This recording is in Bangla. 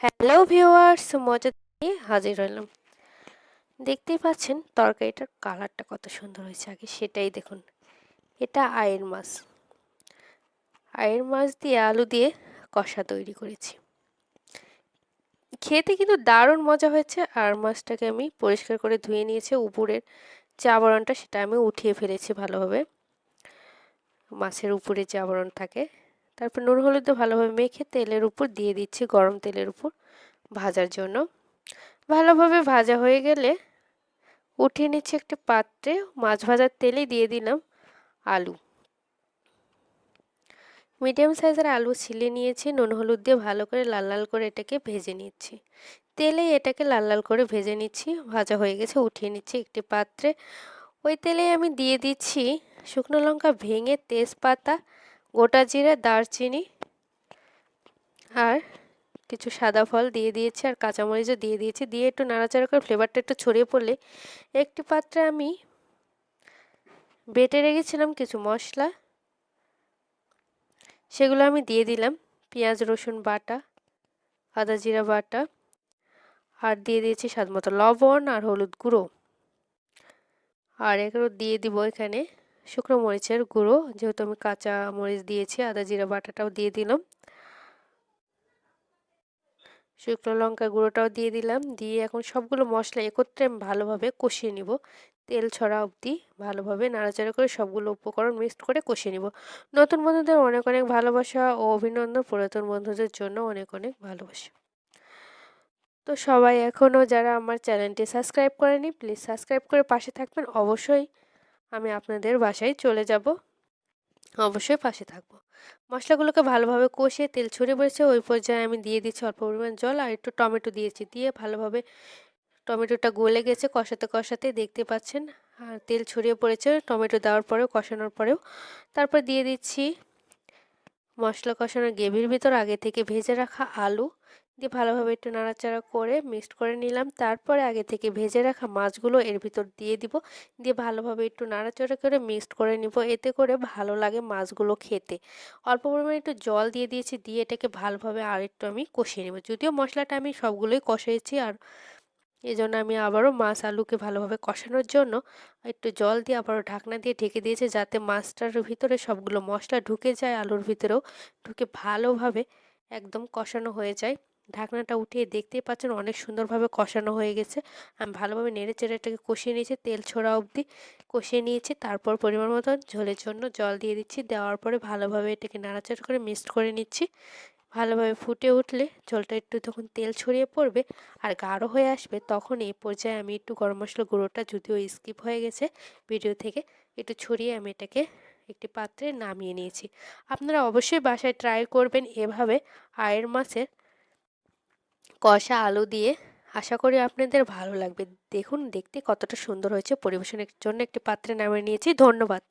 হ্যালো ভিউয়ার্স মজা দিয়ে হাজির হলাম। দেখতেই পাচ্ছেন তরকারিটার কালারটা কত সুন্দর হয়েছে। আগে সেটাই দেখুন। এটা আয়ের মাছ। আয়ের মাছ দিয়ে আলু দিয়ে কষা তৈরি করেছি। খেতে কিন্তু দারুণ মজা হয়েছে। আর মাছটাকে আমি পরিষ্কার করে ধুয়ে নিয়েছি। উপরের যে আবরণটা সেটা আমি উঠিয়ে ফেলেছি ভালোভাবে। মাছের উপরে যে আবরণ থাকে। তারপর নুন হলুদ ভালোভাবে মেখে তেলের উপর দিয়ে দিচ্ছি গরম তেলের উপর ভাজার জন্য। ভালোভাবে ভাজা হয়ে গেলে উঠিয়ে নিচ্ছি একটি পাত্রে মাছ ভাজার তেলে দিয়ে দিলাম আলু। মিডিয়াম সাইজের আলু ছিলে নিয়েছি, নুন হলুদ দিয়ে ভালো করে লাল লাল করে এটাকে ভেজে নিচ্ছি। তেলে এটাকে লাল লাল করে ভেজে নিচ্ছি, ভাজা হয়ে গেছে, উঠিয়ে নিচ্ছি একটি পাত্রে। ওই তেলে আমি দিয়ে দিচ্ছি শুকনো লঙ্কা ভেঙে তেজপাতা গোটা জিরে, দারচিনি আর কিছু সাদা ফল দিয়ে দিয়েছি আর কাঁচামরিচও দিয়ে দিয়েছি। দিয়ে একটু নাড়াচাড়া করে ফ্লেভারটা একটু ছড়িয়ে পড়লে একটি পাত্রে আমি বেটে রেখেছিলাম কিছু মশলা। সেগুলো আমি দিয়ে দিলাম, পেঁয়াজ, রসুন বাটা, আদা জিরা বাটা আর দিয়ে দিয়েছি স্বাদ মতো লবণ আর হলুদ গুঁড়ো। আর এগুলো দিয়ে দিব এখানে শুকনো মরিচের গুঁড়ো, যেহেতু আমি কাঁচা মরিচ দিয়েছি, আদা, জিরা, বাটাটাও দিয়ে দিলাম। শুকনো লঙ্কা গুঁড়োটাও দিয়ে দিলাম। দিয়ে এখন সবগুলো মশলা একত্রে আমি ভালোভাবে কষিয়ে নিব। তেল ছড়া অবধি ভালোভাবে নাড়াচাড়া করে সবগুলো উপকরণ মিক্সড করে কষিয়ে নিব। নতুন বন্ধুদের অনেক অনেক ভালোবাসা ও অভিনন্দন, পুরাতন বন্ধুদের জন্য অনেক অনেক ভালোবাসা। তো সবাই এখনও যারা আমার চ্যানেলটি সাবস্ক্রাইব করেনি, প্লিজ সাবস্ক্রাইব করে পাশে থাকবেন। অবশ্যই আমি আপনাদের বাসায় চলে যাব। অবশ্যই পাশে থাকব। মশলাগুলোকে ভালোভাবে কষিয়ে তেল ছড়িয়ে পড়েছে, ওই পর্যায়ে আমি দিয়ে দিচ্ছি অল্প পরিমাণ জল আর একটু টমেটো দিয়েছি। দিয়ে ভালোভাবে টমেটোটা গলে গেছে কষাতে কষাতে, দেখতে পাচ্ছেন? আর তেল ছড়িয়ে পড়েছে, টমেটো দেওয়ার পরেও, কষানোর পরেও। তারপর দিয়ে দিচ্ছি মশলা কষানোর গ্রেভির ভিতর, আগে থেকে ভেজে রাখা আলু। দিয়ে ভালোভাবে একটু নাড়াচাড়া করে মিক্সড করে নিলাম। তারপরে আগে থেকে ভেজে রাখা মাছগুলো এর ভিতর দিয়ে দিব। দিয়ে ভালোভাবে একটু নাড়াচাড়া করে মিক্সড করে নিব। এতে করে ভালো লাগে মাছগুলো খেতে। অল্প পরিমাণে একটু জল দিয়ে দিয়েছি, দিয়ে এটাকে ভালোভাবে আর একটু আমি কষিয়ে নেব। যদিও মশলাটা আমি সবগুলোই কষিয়েছি আর এই জন্য আমি আবারও মাছ আলুকে ভালোভাবে কষানোর জন্য একটু জল দিয়ে আবারও ঢাকনা দিয়ে ঢেকে দিয়েছি যাতে মাছটার ভিতরে সবগুলো মশলা ঢুকে যায়, আলুর ভিতরেও ঢুকে ভালোভাবে একদম কষানো হয়ে যায়। ঢাকনাটা উঠিয়ে দেখতেই পাচ্ছেন অনেক সুন্দরভাবে কষানো হয়ে গেছে। আমি ভালোভাবে নেড়ে চেড়ে এটাকে কষিয়ে নিয়েছি তেল ছোড়া অবধি। কষিয়ে নিয়েছি, তারপর পরিমাণ মতো ঝোলের জন্য জল দিয়ে দিচ্ছি। দেওয়ার পরে ভালোভাবে এটাকে নাড়াচাড়া করে মিক্সড করে নিচ্ছি। ভালোভাবে ফুটে উঠলে ঝোলটা একটু তখন তেল ছড়িয়ে পড়বে আর গাঢ় হয়ে আসবে তখন এই পর্যায়ে আমি একটু গরম মশলা গুঁড়োটা যদিও স্কিপ হয়ে গেছে ভিডিও থেকে, একটু ছড়িয়ে আমি এটাকে একটি পাত্রে নামিয়ে নিয়েছি। আপনারা অবশ্যই বাসায় ট্রাই করবেন এভাবে আয়ের মাছের কষা আলু দিয়ে আশা করি আপনাদের ভালো লাগবে। দেখুন, দেখতে কতটা সুন্দর হয়েছে। পরিবেশনের জন্য একটি পাত্রে নামিয়ে নিয়েছি। ধন্যবাদ।